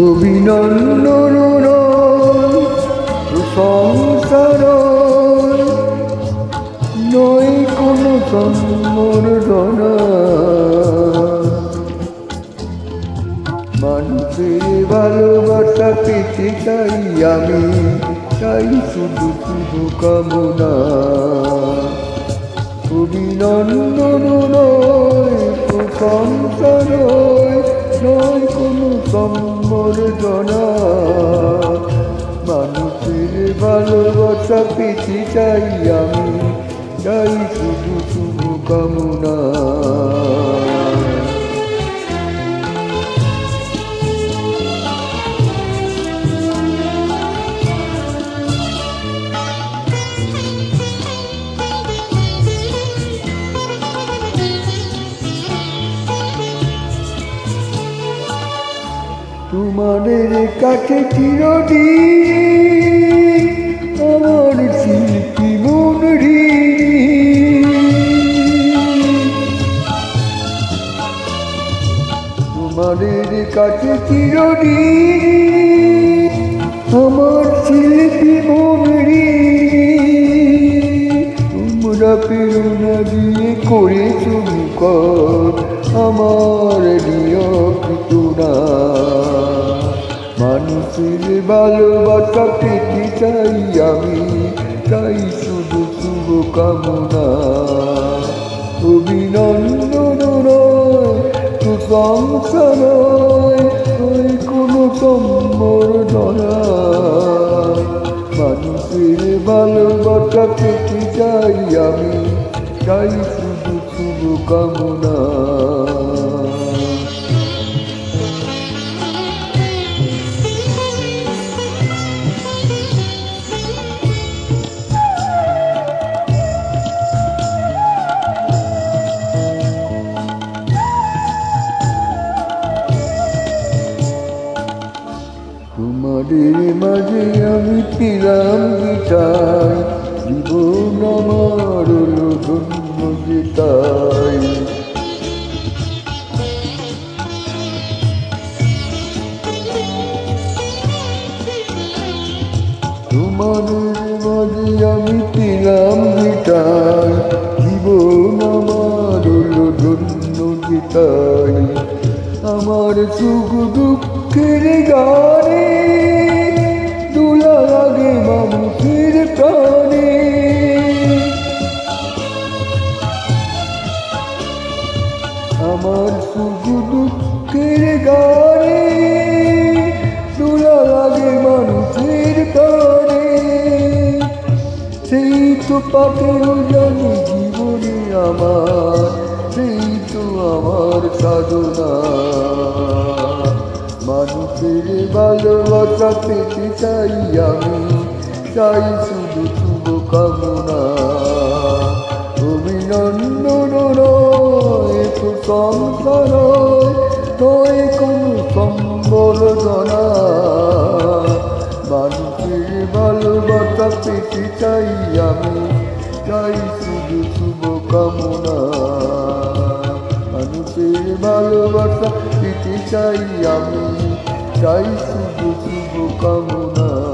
অভিনন্দন সংসার নয় কোনো সম্বর্ধনা মানুষের ভালোবাসা পেতে চাই আমি চাই শুধু শুভ কামনা। অভিনন্দন নয় প্রশংসা নয় নয় কোনো সম্বর্ধনা মানুষের ভালোবাসা পেতে চাই আমি চাই শুধু শুভ কামনা। তোমাদের কাছে চিরদিন আমার শিল্পী মনরি তোমাদের কাছে চিরদিন আমার শিল্পী মনরি তোমরা প্রেরণা দিয়ে করেছ মুখর আমার নিয়মিত না মানুষের ভালোবাসা পেতে চাই আমি চাই শুধু শুভ কামনা অভিনন্দন ওই কোনো সম্বর্ধনা। মানুষের ভালোবাসা পেতে চাই আমি চাই শুধু শুভ কামনা। তোমাদের মাঝে আমি পেলাম গীতায় জীবন আমার ধন্য গীতায় তোমাদের মাঝে আমি পেলাম গীতায় জীবন আমার ধন্য গীতায় আমার সুখ দুঃখের গানে দুলা লাগে আমার সুখ দুঃখের গানে দুলা লাগে মানুষের প্রাণে। সেই তো পাপের জানি জীবনে আমার, সেই তো আমার সাধনা। ভালোবাসা পেতে চাই আমি চাই শুধু শুভ কামনা অভিনন্দন নয় নয় নয় কোনো সম্বর্ধনা মানুষের ভালোবাসা পেতে চাই আমি চাই শুধু শুভ কামনা মানুষের ভালোবাসা পেতে চাই আমি চাই শুভ শুভ কামনা।